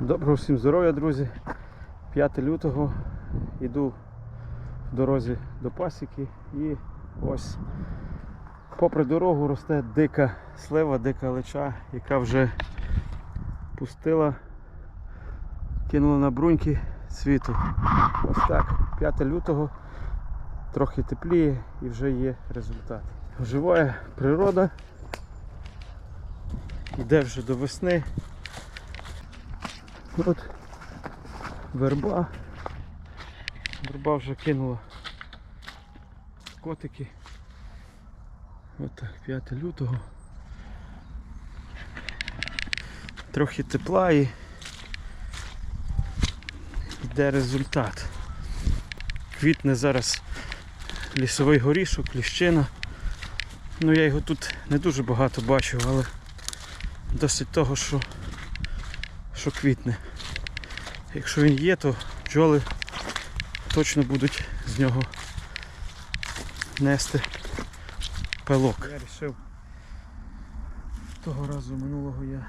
Доброго всім здоров'я, друзі. 5 лютого йду в дорозі до пасіки і ось попри дорогу росте дика слива, дика лича, яка вже пустила, кинула на бруньки світу. Ось так, 5 лютого, трохи тепліє і вже є результат. Оживає природа, йде вже до весни. От верба. Верба вже кинула котики. От так, 5 лютого. Трохи тепла і йде результат. Квітне зараз лісовий горішок, ліщина. Ну я його тут не дуже багато бачу, але досить того, що що квітне. Якщо він є, то бджоли точно будуть з нього нести пилок. Я вирішив того разу минулого я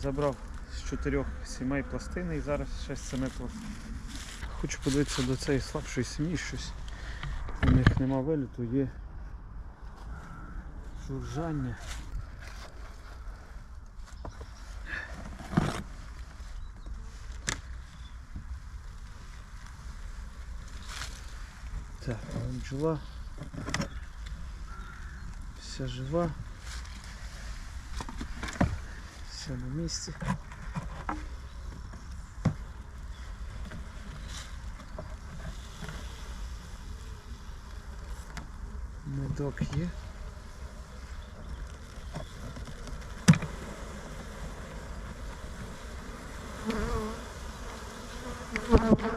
забрав з чотирьох сімей пластини і зараз ще з семи пластин. Хочу подивитися до цієї слабшої сім'ї щось. У них нема виліту, є журжання. Так, а бджола вся жива. Все на місці. Медок є. Все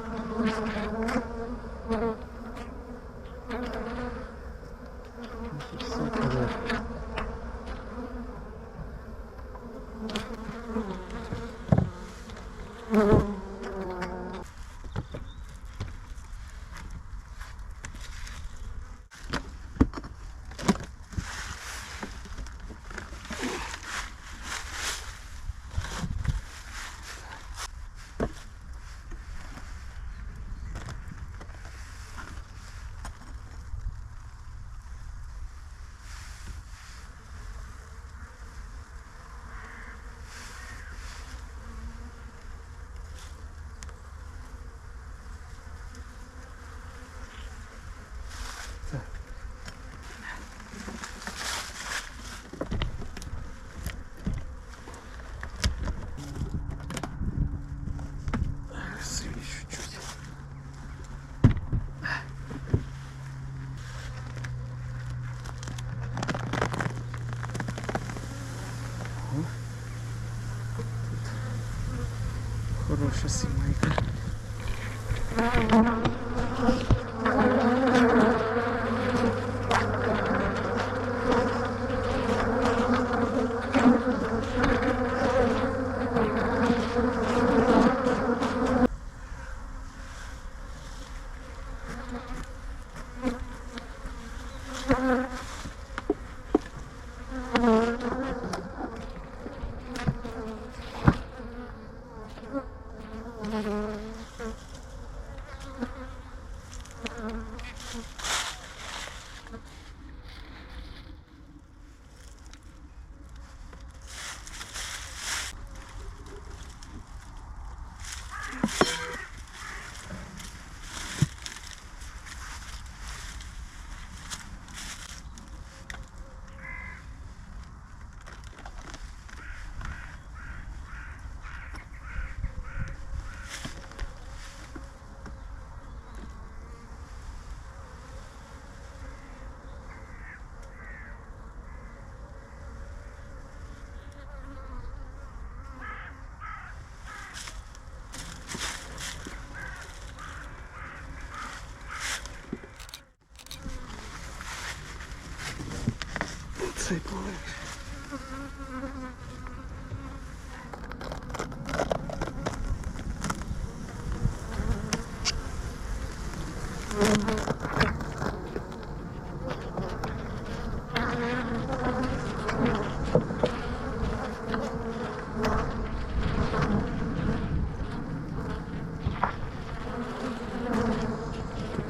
Тут Хороша сімейка. Mm-hmm. sei por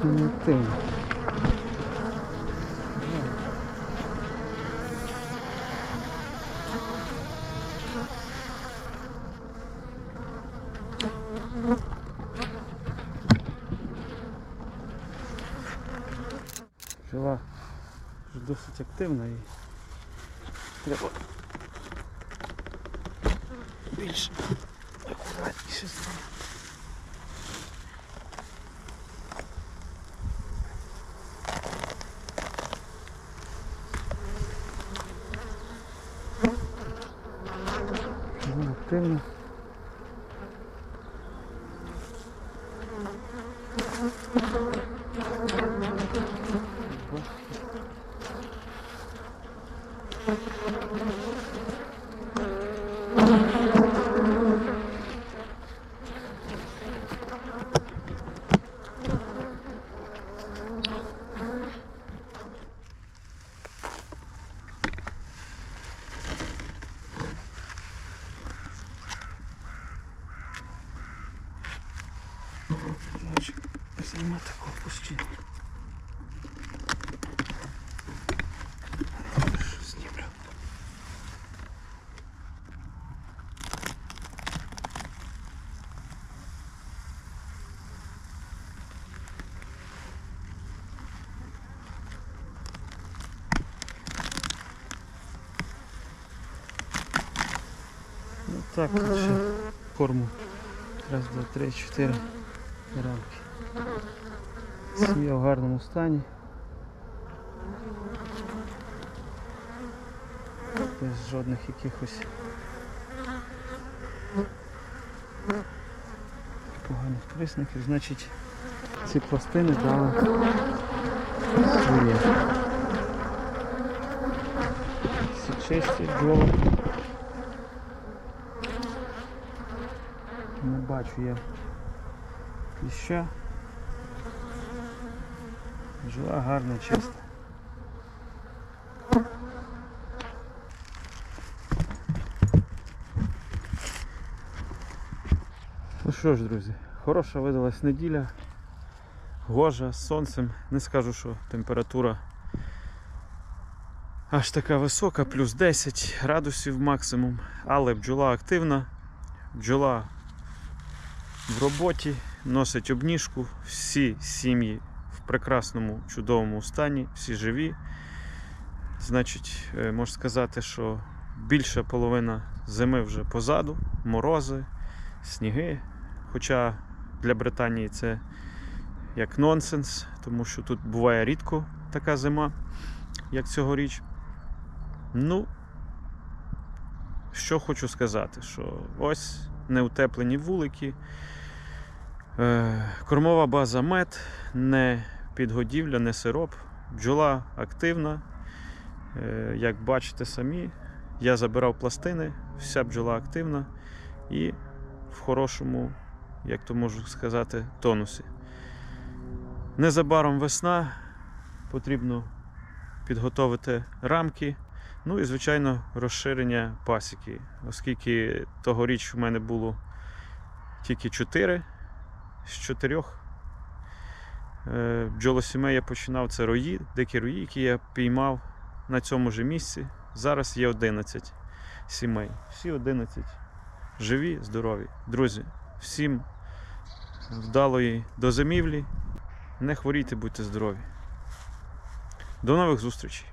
Não tem. Досить активна і треба більш акуратніше з нею. Жила активна. Коротше, ось нема такого пустіння. Ну так, короче, корму. Раз, два, три, четыре. Рамки. Сім'я в гарному стані. Без жодних якихось поганих признаків. Значить, ці пластини дали своє. Всі чисті, бджоли. Не бачу я кліща. Жила гарна, чиста. Ну що ж, друзі, хороша видалась неділя. Гожа з сонцем. Не скажу, що температура аж така висока, плюс 10 градусів максимум. Але бджола активна, бджола в роботі, носить обніжку, всі сім'ї в прекрасному, чудовому стані, всі живі. Значить, е, можна сказати, що більша половина зими вже позаду, морози, сніги. Хоча для Британії це як нонсенс, тому що тут буває рідко така зима, як цьогоріч. Ну, що хочу сказати, що ось неутеплені вулики, кормова база мед, не підгодівля, не сироп. Бджола активна. Е, Як бачите самі, я забирав пластини, вся бджола активна і в хорошому, як то можу сказати, тонусі. Незабаром весна, потрібно підготовити рамки. Ну і, звичайно, розширення пасіки, оскільки тогоріч у мене було тільки 4 з 4 бджолосімей я починав це рої, дикі рої, які я піймав на цьому ж місці. Зараз є 11 сімей. Всі 11 живі, здорові. Друзі, всім вдалої до зимівлі. Не хворійте, будьте здорові. До нових зустрічей!